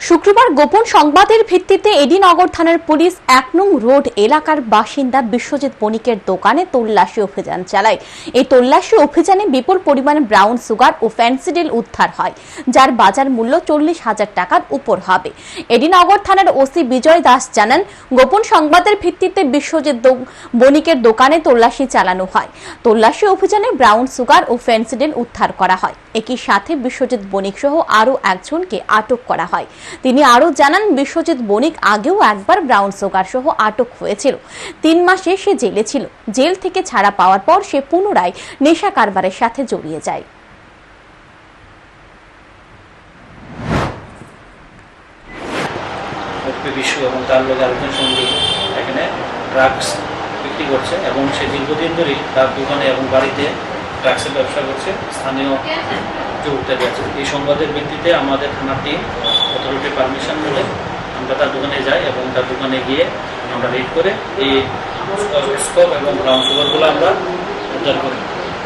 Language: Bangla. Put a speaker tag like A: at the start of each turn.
A: শুক্রবার গোপন সংবাদের ভিত্তিতে এডিনগর থানার পুলিশ এক নং রোড এলাকার বাসিন্দা বিশ্বজিৎ বণিকের দোকানে তল্লাশি অভিযান চালায়। এই তল্লাশি অভিযানে বিপুল পরিমাণে ব্রাউন সুগার ও ফ্যান্সিডিল উদ্ধার হয়, যার বাজার মূল্য চল্লিশ হাজার টাকার উপর হবে। এডিনগর থানার ওসি বিজয় দাস জানান, গোপন সংবাদের ভিত্তিতে বিশ্বজিৎ বণিকের দোকানে তল্লাশি চালানো হয়। তল্লাশি অভিযানে ব্রাউন সুগার ও ফ্যান্সিডিল উদ্ধার করা হয়। একই সাথে বিশ্বজিৎ বণিক সহ আরও একজনকে আটক করা হয়। তিনি আরও জানান, বিশ্বজিৎ বণিক আগেও একবার ব্রাউন সুগার সহ আটক হয়েছিল। তিন মাসে সে জেলে ছিল। জেল থেকে ছাড়া পাওয়ার পর সে পুনরায় নেশা কারবারের সাথে জড়িয়ে যায়।
B: বিশ্ব এবং তার লোক আরেকজন সঙ্গী এখানে ড্রাগস বিক্রি করছে এবং সে দীর্ঘদিন ধরেই তার দোকানে এবং বাড়িতে ড্রাগসের ব্যবসা করছে। স্থানীয় যুবকদের আছে এই সংবাদের ভিত্তিতে আমাদের থানার টিম অথরিটির পারমিশন বলে আমরা তার দোকানে যাই এবং তার দোকানে গিয়ে আমরা রেড করে এই স্কোপ এবং গ্রাউন্ড ফ্লোরগুলো আমরা উদ্ধার করি।